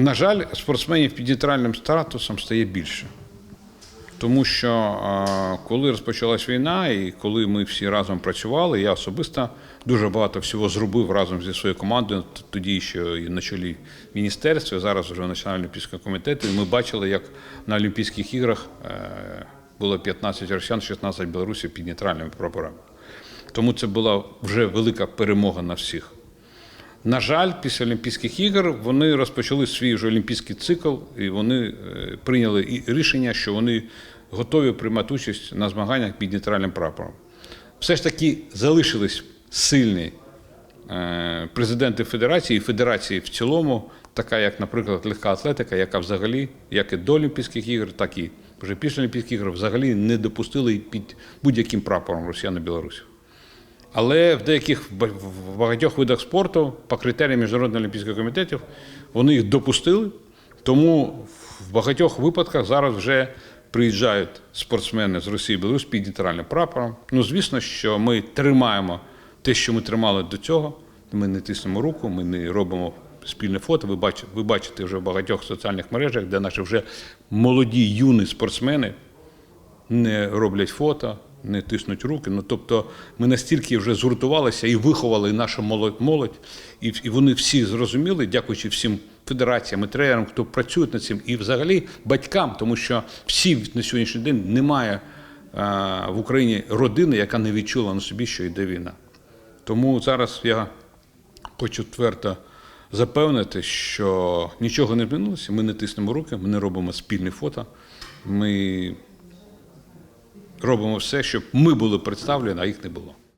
На жаль, спортсменів під нейтральним статусом стає більше. Тому що коли розпочалась війна, і коли ми всі разом працювали, я особисто дуже багато всього зробив разом зі своєю командою, тоді ще і на чолі міністерства, зараз вже Національного олімпійського комітету. І ми бачили, як на Олімпійських іграх е, було 15 росіян, 16 білорусів під нейтральними прапорами. Тому це була вже велика перемога на всіх. На жаль, після Олімпійських ігор вони розпочали свій вже олімпійський цикл, і вони е, прийняли рішення, що вони готові приймати участь на змаганнях під нейтральним прапором. Все ж таки залишились сильні е, президенти федерації і федерації в цілому, така як, наприклад, легка атлетика, яка взагалі, як і до Олімпійських ігор, так і вже після Олімпійських ігор, взагалі не допустили під будь-яким прапором росіян і білорусів. Але в деяких в багатьох видах спорту, по критеріям Міжнародного олімпійського комітетів, вони їх допустили. Тому в багатьох випадках зараз вже приїжджають спортсмени з Росії і Білорусі під нейтральним прапором. Ну, звісно, що ми тримаємо те, що ми тримали до цього. Ми не тиснемо руку, ми не робимо спільне фото. Ви бачите, ви бачите вже в багатьох соціальних мережах, де наші вже молоді юні спортсмени не роблять фото, не тиснуть руки. Ну тобто ми настільки вже згуртувалися і виховали нашу молодь, і, і вони всі зрозуміли, дякуючи всім федераціям і тренерам, хто працює над цим, і взагалі батькам, тому що всі на сьогоднішній день немає а, в Україні родини, яка не відчула на собі, що йде війна. Тому зараз я хочу твердо запевнити, що нічого не змінилося. Ми не тиснемо руки, ми не робимо спільні фото. Ми робимо все, щоб ми були представлені, а їх не було.